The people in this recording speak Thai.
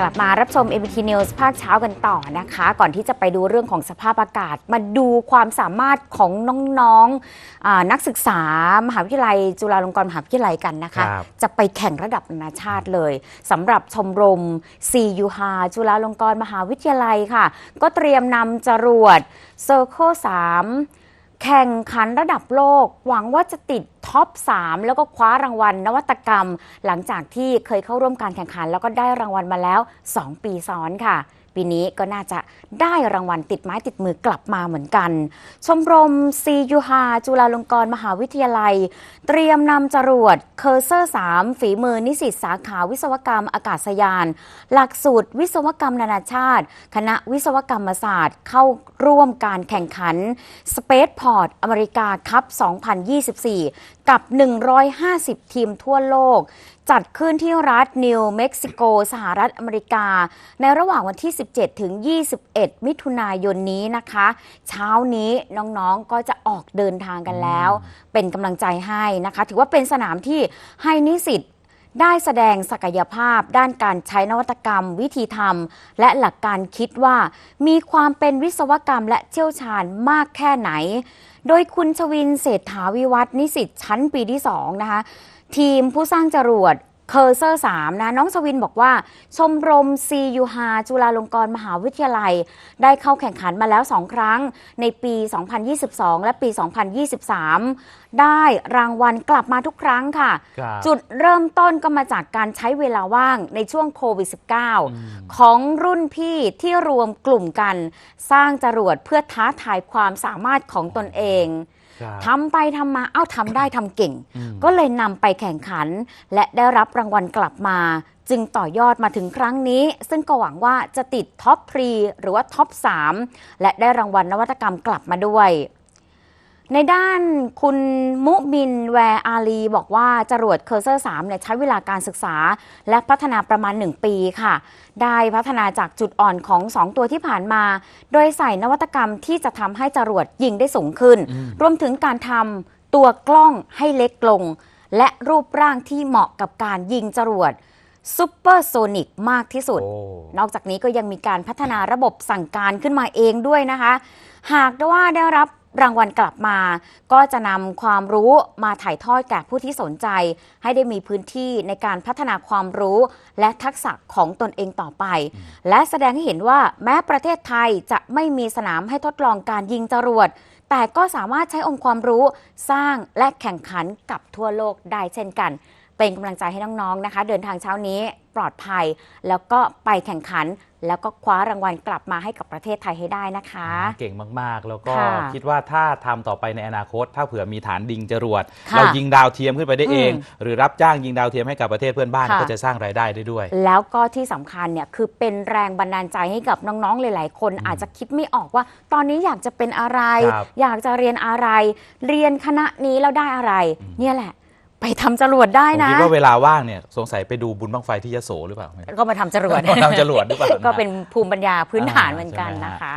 กลับมารับชม MBT News ภาคเช้ากันต่อนะคะ ก่อนที่จะไปดูเรื่องของสภาพอากาศ มาดูความสามารถของน้องๆอานักศึกษามหาวิทยาลัย จุฬาลงกรณ์มหาวิทยาลัยกันนะคะ ครับ จะไปแข่งระดับนานาชาติเลยสำหรับชมรม CU h a จุฬาลงกรณ์มหาวิทยาลัยค่ะ ก็เตรียมนำจรวด Circle 3 แข่งขันระดับโลก หวังว่าจะติดท็อป 3 แล้วก็คว้ารางวัลนวัตกรรม หลังจากที่เคยเข้าร่วมการแข่งขัน แล้วก็ได้รางวัลมาแล้ว 2 ปีซ้อนค่ะ ปีนี้ก็น่าจะได้รางวัลติดไม้ติดมือกลับมาเหมือนกัน ชมรม CU h a จุฬาลงกรณ์มหาวิทยาลัย เตรียมนำจรวดเคอร์เซอร์ 3 ฝีมือนิสิตสาขาวิศวกรรมอากาศยาน หลักสูตรวิศวกรรมนานาชาติ คณะวิศวกรรมศาสตร์เข้าร่วมการแข่งขัน Spaceport อเมริกาคัพ 2024 กับ 150 ทีมทั่วโลก จัดขึ้นที่รัฐนิวเม็กซิโก สหรัฐอเมริกา ในระหว่างวันที่ 17 ถึง 21 มิถุนายนนี้นะคะ เช้านี้น้องๆก็จะออกเดินทางกันแล้ว เป็นกำลังใจให้นะคะ ถือว่าเป็นสนามที่ให้นิสิตได้แสดงศักยภาพด้านการใช้นวัตกรรม วิธีทำและหลักการคิดว่า มีความเป็นวิศวกรรมและเชี่ยวชาญมากแค่ไหน โดยคุณชวินเศรษฐาวิวัฒน์นิสิตชั้นปีที่2นะคะ ทีมผู้สร้างจรวดเคอร์เซอร์3นะน้องชวินบอกว่า ชมรม CU h a จุฬาลงกรณ์มหาวิทยาลัย ได้เข้าแข่งขันมาแล้ว 2 ครั้งในปี 2022 และปี 2023 ได้รางวัลกลับมาทุกครั้งค่ะครับจุดเริ่มต้นก็มาจากการใช้เวลาว่างในช่วงโควิด -19 ของรุ่นพี่ที่รวมกลุ่มกัน สร้างจรวดเพื่อท้าทายความสามารถของตนเองครับ ทำไปทำมาเอ้าทำได้ทำเก่งอืมก็เลยนำไปแข่งขัน และได้รับรางวัลกลับมา จึงต่อยอดมาถึงครั้งนี้ ซึ่งก็หวังว่าจะติดท็อปทรีหรือว่าท็อป3และได้รางวัลนวัตกรรมกลับมาด้วย ในด้านคุณมุบินแวร์อาลี บอกว่าจรวดเคอร์เซอร์ 3 เนี่ยใช้เวลาการศึกษา และพัฒนาประมาณ 1 ปีค่ะ ได้พัฒนาจากจุดอ่อนของ 2 ตัวที่ผ่านมา โดยใส่นวัตกรรมที่จะทำให้จรวดยิงได้สูงขึ้น รวมถึงการทำตัวกล้องให้เล็กลง และรูปร่างที่เหมาะกับการยิงจรวดซูเปอร์โซนิกมากที่สุดโอ้นอกจากนี้ก็ยังมีการพัฒนาระบบสั่งการขึ้นมาเองด้วยนะคะ หากว่าได้รับ รางวัลกลับมา ก็จะนำความรู้มาถ่ายทอดแก่ผู้ที่สนใจ ให้ได้มีพื้นที่ในการพัฒนาความรู้และทักษะของตนเองต่อไป และแสดงให้เห็นว่าแม้ประเทศไทยจะไม่มีสนามให้ทดลองการยิงจรวด แต่ก็สามารถใช้องค์ความรู้สร้างและแข่งขันกับทั่วโลกได้เช่นกัน เป็นกำลังใจให้น้องๆนะคะ เดินทางเช้านี้ปลอดภัย แล้วก็ไปแข่งขัน แล้วก็คว้ารางวัลกลับมาให้กับประเทศไทยให้ได้นะคะ เก่งมากๆ แล้วก็ค่ะคิดว่าถ้าทำต่อไปในอนาคต ถ้าเผื่อมีฐานดิงจรวด ค่ะเรายิงดาวเทียมขึ้นไปได้เอง อืมหรือรับจ้างยิงดาวเทียมให้กับประเทศเพื่อนบ้านค่ะ ก็จะสร้างรายได้ได้ด้วย แล้วก็ที่สำคัญเนี่ยคือเป็นแรงบันดาลใจให้กับน้องๆ หลาย ๆ คน อาจจะคิดไม่ออกว่า ตอนนี้อยากจะเป็นอะไร ครับอยากจะเรียนอะไร เรียนคณะนี้แล้วได้อะไร เนี่ยแหละ ไปทำจรวดได้ผมนะ คิดว่าเวลาว่างเนี่ยสงสัยไปดูบุญบังไฟที่ยโสหรือเปล่า ก็มาทำจรวด ทำจรวดหรือเปล่า ก็เป็นภูมิปัญญาพื้นฐานอ่าเหมือนกันใช่ไหมฮะนะคะ